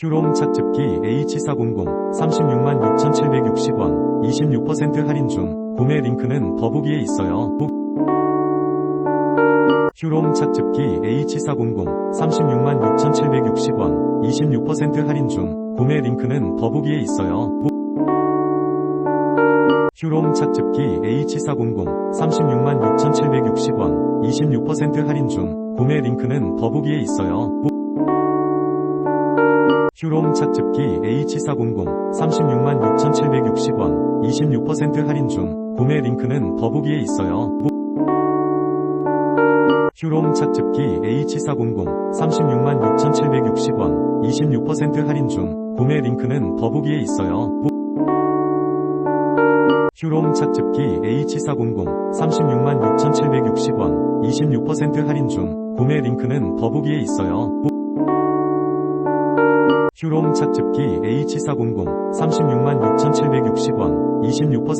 휴롬 착즙기 H400 36만 6,760원 26% 할인 중 구매 링크는 더보기에 있어요. 휴롬 착즙기 H400 36만 6,760원 26% 할인 중 구매 링크는 더보기에 있어요. 휴롬 착즙기 H400 36만 6,760원 26% 할인 중 구매 링크는 더보기에 있어요. 휴롬 착즙기 H400 36만 6,760원 26% 할인 중 구매 링크는 더보기에 있어요. 휴롬 착즙기 H400 36만 6,760원 26% 할인 중 구매 링크는 더보기에 있어요. 휴롬 착즙기 H400 36만 6,760원 26% 할인 중 구매 링크는 더보기에 있어요. 휴롬 착즙기 H400 36만 6,760원 26%